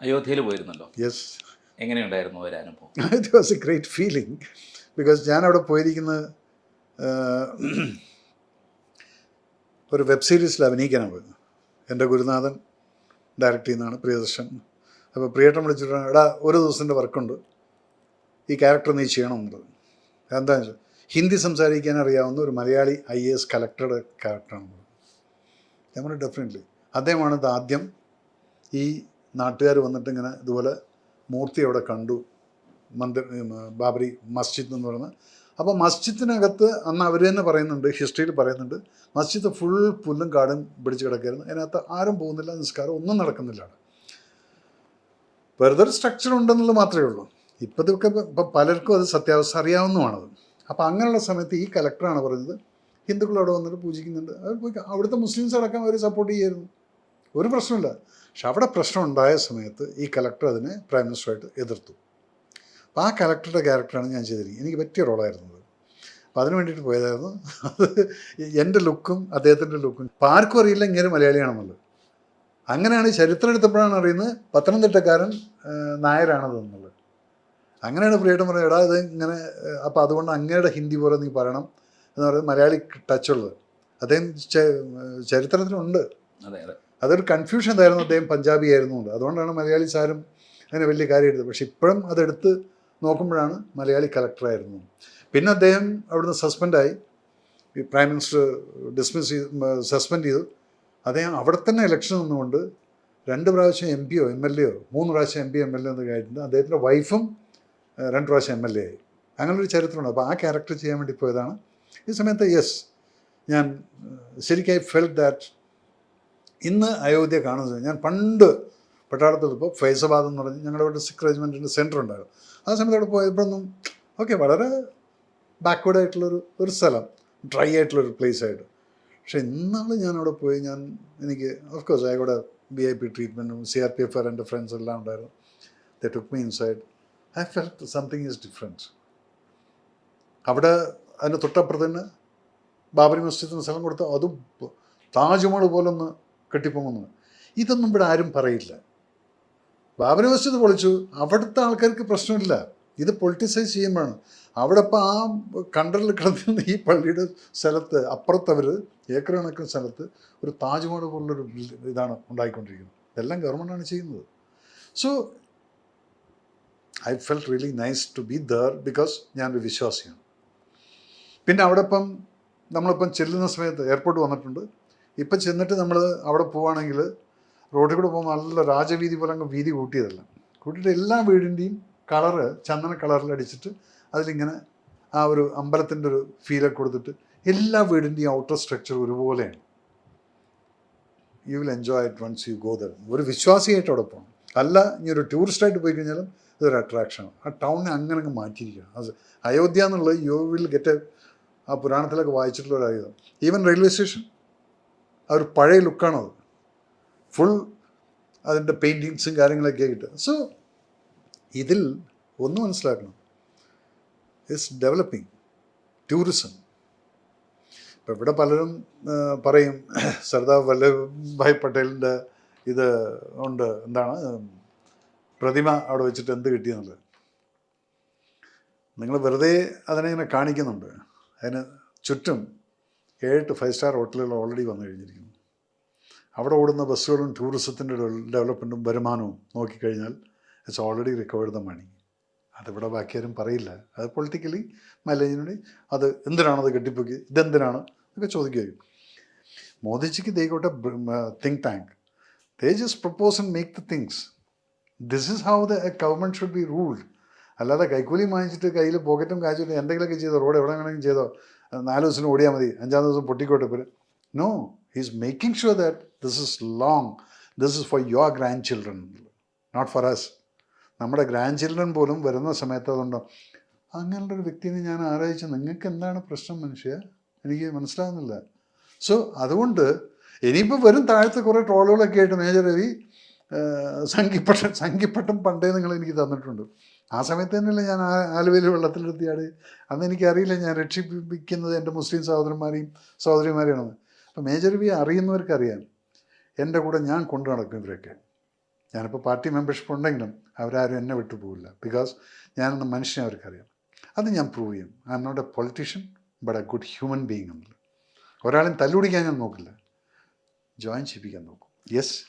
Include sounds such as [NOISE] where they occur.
അയോധ്യയിൽ പോയിരുന്നല്ലോ. യെസ് എങ്ങനെയുണ്ടായിരുന്നു [LAUGHS] ഒരു അനുഭവം? It was a great feeling because ഞാൻ അവിടെ പോയിരിക്കുന്നത് ഒരു വെബ് സീരീസിൽ അഭിനയിക്കാനാണ് പോയത്. എന്റെ ഗുരുനാഥൻ ഡയറക്റ്റ് ചെയ്യുന്നതാണ് പ്രിയദർശൻ. അപ്പോൾ പ്രിയേട്ടൻ വിളിച്ചിട്ട് എടാ ഒരു ദിവസത്തിന്റെ വർക്കുണ്ട് ഈ ക്യാരക്ടർ നീ ചെയ്യണമെന്നുള്ളത്. എന്താ വെച്ചാൽ ഹിന്ദി സംസാരിക്കാൻ അറിയാവുന്ന ഒരു മലയാളി ഐ എ എസ് കലക്ടറുടെ ക്യാരക്ടറാണ് പറഞ്ഞു ഡെഫിനറ്റ്ലി അദ്ദേഹമാണ് ഇത് ആദ്യം ഈ നാട്ടുകാർ വന്നിട്ട് ഇങ്ങനെ ഇതുപോലെ മൂർത്തി അവിടെ കണ്ടു. മന്ദിർ ബാബരി മസ്ജിദ് എന്ന് പറയുന്നത് അപ്പോൾ മസ്ജിദിനകത്ത് അന്ന് അവർ തന്നെ പറയുന്നുണ്ട് ഹിസ്റ്ററിയിൽ പറയുന്നുണ്ട് മസ്ജിദ് ഫുൾ പുല്ലും കാടും പിടിച്ച് കിടക്കായിരുന്നു അതിനകത്ത് ആരും പോകുന്നില്ല നിസ്കാരം ഒന്നും നടക്കുന്നില്ല വെറുതെ ഒരു സ്ട്രക്ചർ ഉണ്ടെന്നുള്ളത് മാത്രമേ ഉള്ളൂ. ഇപ്പോഴത്തെ ഇപ്പം പലർക്കും അത് സത്യാവസ്ഥ അറിയാവുന്നതാണത് അപ്പോൾ അങ്ങനെയുള്ള സമയത്ത് ഈ കലക്ടറാണ് പറഞ്ഞത് ഹിന്ദുക്കൾ അവിടെ വന്നിട്ട് പൂജിക്കുന്നുണ്ട്. അവർ പോയി അവിടുത്തെ മുസ്ലിംസ് അടക്കം അവർ സപ്പോർട്ട് ചെയ്യായിരുന്നു. ഒരു പ്രശ്നമില്ല പക്ഷെ അവിടെ പ്രശ്നം ഉണ്ടായ സമയത്ത് ഈ കലക്ടർ അതിനെ പ്രൈം മിനിസ്റ്ററായിട്ട് എതിർത്തു. അപ്പോൾ ആ കലക്ടറുടെ ക്യാരക്ടറാണ് ഞാൻ ചെയ്തിരിക്കുന്നത്. എനിക്ക് പറ്റിയ റോളായിരുന്നു അപ്പോൾ അതിന് വേണ്ടിയിട്ട് പോയതായിരുന്നു. അത് എന്റെ ലുക്കും അദ്ദേഹത്തിന്റെ ലുക്കും അപ്പോൾ ആർക്കും അറിയില്ല ഇങ്ങനെ മലയാളിയാണെന്നുള്ളത്. അങ്ങനെയാണ് ചരിത്രം എടുത്തപ്പോഴാണ് അറിയുന്നത് പത്തനംതിട്ടക്കാരൻ നായരാണതെന്നുള്ളത് അങ്ങനെയാണ് പ്രിയേട്ടം പറഞ്ഞത് എടാ ഇത് ഇങ്ങനെ അപ്പോൾ അതുകൊണ്ട് അങ്ങയുടെ ഹിന്ദി പോലെ നീ പറയണം എന്ന് പറയുന്നത് മലയാളി ടച്ചുള്ളത് അദ്ദേഹം ചരിത്രത്തിലുണ്ട്. അതെ അതെ. അതൊരു കൺഫ്യൂഷൻ ആയിരുന്നു അദ്ദേഹം പഞ്ചാബി ആയിരുന്നുകൊണ്ട് അതുകൊണ്ടാണ് മലയാളി സാരും അതിനെ വലിയ കാര്യം എടുത്തത് പക്ഷെ ഇപ്പോഴും അതെടുത്ത് നോക്കുമ്പോഴാണ് മലയാളി കളക്ടറായിരുന്നു പിന്നെ അദ്ദേഹം അവിടുന്ന് സസ്പെൻഡായി പ്രൈം മിനിസ്റ്റർ ഡിസ്മിസ് ചെയ്ത് സസ്പെൻഡ് ചെയ്തു. അദ്ദേഹം അവിടെ തന്നെ ഇലക്ഷൻ നിന്നുകൊണ്ട് രണ്ട് പ്രാവശ്യം എം പിയോ എം എൽ എയോ മൂന്ന് പ്രാവശ്യം M P M L A എന്ന് കഴിഞ്ഞിട്ട് അദ്ദേഹത്തിന്റെ വൈഫും രണ്ട് പ്രാവശ്യം എം എൽ എ ആയി അങ്ങനൊരു ചരിത്രമുണ്ട്. അപ്പോൾ ആ ക്യാരക്ടർ ചെയ്യാൻ വേണ്ടി പോയതാണ്. ഈ സമയത്ത് യെസ് ഞാൻ ഏഹ്, ശരിക്കും ഐ ഫെൽ ദാറ്റ് ഇന്ന് അയോധ്യ കാണുന്നത് ഞാൻ പണ്ട് പട്ടാളത്തിലിപ്പോൾ ഫൈസബാദ് എന്ന് പറഞ്ഞ് ഞങ്ങളുടെ ഇവിടെ സിഖ് റെജിമെന്റിന്റെ സെന്റർ ഉണ്ടായിരുന്നു. ആ സമയത്ത് അവിടെ പോയപ്പോഴൊന്നും ഓക്കെ വളരെ ബാക്ക്വേഡ് ആയിട്ടുള്ളൊരു ഒരു സ്ഥലം ഡ്രൈ ആയിട്ടുള്ളൊരു പ്ലേസ് ആയിട്ട്. പക്ഷേ ഇന്നാൾ ഞാൻ അവിടെ പോയി ഞാൻ എനിക്ക് ഓഫ് കോഴ്സ് അവിടെ ബി ഐ പി ട്രീറ്റ്മെന്റും സി ആർ പി എഫ് എന്റെ ഫ്രണ്ട്സ് എല്ലാം ഉണ്ടായിരുന്നു. The took me inside I felt something is different അവിടെ അതിന്റെ തൊട്ടപ്പുറത്ത് തന്നെ ബാബരി മസ്ജിദിന് സ്ഥലം കൊടുത്ത് അതും താജ്മഹൽ പോലൊന്ന് കെട്ടിപ്പൊങ്ങുന്നു ഇതൊന്നും ഇവിടെ ആരും പറയില്ല. ബാബരി മസ്ജിദ് പൊളിച്ചു. അവിടുത്തെ ആൾക്കാർക്ക് പ്രശ്നമില്ല. ഇത് പൊളിറ്റിസൈസ് ചെയ്യുമ്പോഴാണ്. അവിടെ ഇപ്പോൾ ആ കണ്ടറിൽ കിടന്നിരുന്ന ഈ പള്ളിയുടെ സ്ഥലത്ത് അപ്പുറത്തവർ ഏക്കർ കണക്കിന് സ്ഥലത്ത് ഒരു താജ്മഹൽ പോലുള്ളൊരു ഇതാണ് ഉണ്ടായിക്കൊണ്ടിരിക്കുന്നത്. ഇതെല്ലാം ഗവൺമെന്റാണ് ചെയ്യുന്നത്. So I felt really nice to be there because ഞാനൊരു വിശ്വാസിയാണ്. പിന്നെ അവിടെ ഇപ്പം നമ്മളിപ്പം ചെല്ലുന്ന സമയത്ത് എയർപോർട്ട് വന്നിട്ടുണ്ട്. ഇപ്പം ചെന്നിട്ട് നമ്മൾ അവിടെ പോവുകയാണെങ്കിൽ റോഡിൽ കൂടെ പോകുമ്പോൾ നല്ല രാജവീതി പോലെ അങ്ങ് വീതി കൂട്ടിയതല്ല. കൂട്ടിയിട്ട് എല്ലാ വീടിന്റെയും കളറ് ചന്ദന കളറിൽ അടിച്ചിട്ട് അതിലിങ്ങനെ ആ ഒരു അമ്പലത്തിന്റെ ഒരു ഫീലൊക്കെ കൊടുത്തിട്ട് എല്ലാ വീടിന്റെയും ഔട്ടർ സ്ട്രക്ചർ ഒരുപോലെയാണ്. You will enjoy it once you go there ഒരു വിശ്വാസിയായിട്ട് അവിടെ പോകണം അല്ല ഇനി ഒരു ടൂറിസ്റ്റായിട്ട് പോയി കഴിഞ്ഞാലും ഇതൊരു അട്രാക്ഷനാണ് ആ ടൗണിനെ അങ്ങനെ അങ്ങ് മാറ്റിയിരിക്കുകയാണ് അത് അയോധ്യ എന്നുള്ളത് യു വിൽ ഗെറ്റ് ആ പുരാണത്തിലൊക്കെ വായിച്ചിട്ടുള്ള ഒരു ആയുധം. ഈവൻ റെയിൽവേ സ്റ്റേഷൻ ആ ഒരു പഴയ ലുക്കാണത്. ഫുൾ അതിന്റെ പെയിന്റിങ്സും കാര്യങ്ങളൊക്കെ കിട്ടുക സോ ഇതിൽ ഒന്ന് മനസ്സിലാക്കണം. ഇറ്റ്സ് ഡെവലപ്പിംഗ് ടൂറിസം ഇപ്പം ഇവിടെ പലരും പറയും സർദാർ വല്ലഭായ് പട്ടേലിന്റെ ഇത് ഉണ്ട്. എന്താണ്? പ്രതിമ അവിടെ വെച്ചിട്ട് എന്ത് കിട്ടിയെന്നുള്ളത് നിങ്ങൾ വെറുതെ അതിനെ ഇങ്ങനെ കാണിക്കുന്നുണ്ട്. അതിന് ചുറ്റും ഏഴ് ഫൈവ് സ്റ്റാർ ഹോട്ടലുകൾ ഓൾറെഡി വന്നു കഴിഞ്ഞിരിക്കുന്നു. അവിടെ ഓടുന്ന ബസ്സുകളും ടൂറിസത്തിന്റെ ഡെവലപ്മെന്റും വരുമാനവും നോക്കിക്കഴിഞ്ഞാൽ it's already recovered the money അതിവിടെ ബാക്കിയാരും പറയില്ല. അത് പൊളിറ്റിക്കലി മൈലേജിനുവേണ്ടി അത് എന്തിനാണത് കെട്ടിപ്പൊക്കി? ഇതെന്തിനാണ്? എന്നൊക്കെ ചോദിക്കുകയും. മോദിജിക്ക് they think tank they just propose and make the things this is how the government should be ruled അല്ലാതെ കൈക്കൂലി വാങ്ങിച്ചിട്ട് കയ്യിൽ പോക്കറ്റും കാച്ചിട്ട് എന്തെങ്കിലുമൊക്കെ ചെയ്തോ റോഡ് എവിടെ വേണമെങ്കിലും ചെയ്തോ നാല് ദിവസം ഓടിയാൽ മതി. അഞ്ചാം ദിവസം പൊട്ടിക്കോട്ടെ പിന്നെ no he's making sure that this is long this is for your grandchildren not for us നമ്മുടെ ഗ്രാൻഡ് ചിൽഡ്രൻ പോലും വരുന്ന സമയത്ത് അതുണ്ടോ? അങ്ങനെയുള്ള ഒരു വ്യക്തിനെ ഞാൻ ആരാധിച്ചു നിങ്ങൾക്ക് എന്താണ് പ്രശ്നം മനുഷ്യ? എനിക്ക് മനസ്സിലാകുന്നില്ല സോ അതുകൊണ്ട് ഇനിയിപ്പോൾ വരും താഴത്തെ കുറേ ട്രോളുകളൊക്കെ ആയിട്ട് മേജർ രവി സംഘിപ്പട്ടം സംഘിപ്പട്ടം പണ്ടേ നിങ്ങൾ എനിക്ക് തന്നിട്ടുണ്ട്. ആ സമയത്ത് തന്നെയല്ലേ ഞാൻ ആലുവയിൽ വെള്ളത്തിലെടുത്തിയാട് അന്ന് എനിക്കറിയില്ല ഞാൻ രക്ഷിപ്പിക്കുന്നത് എന്റെ മുസ്ലിം സഹോദരന്മാരെയും സഹോദരിമാരെയാണെന്ന്. അപ്പോൾ മേജർ വി അറിയുന്നവർക്കറിയാം. എന്റെ കൂടെ ഞാൻ കൊണ്ടു നടക്കും ഇവരൊക്കെ. ഞാനിപ്പോൾ പാർട്ടി മെമ്പർഷിപ്പ് ഉണ്ടെങ്കിലും അവരാരും എന്നെ വിട്ടു പോകില്ല ബിക്കോസ് ഞാനെന്ന മനുഷ്യനെ അവർക്കറിയാം. അത് ഞാൻ പ്രൂവ് ചെയ്യും. I'm not a politician but a good human being എന്നുള്ളത് ഒരാളെയും തല്ലുപിടിക്കാൻ ഞാൻ നോക്കില്ല. ജോയിൻ ചെയ്യിപ്പിക്കാൻ നോക്കും. യെസ്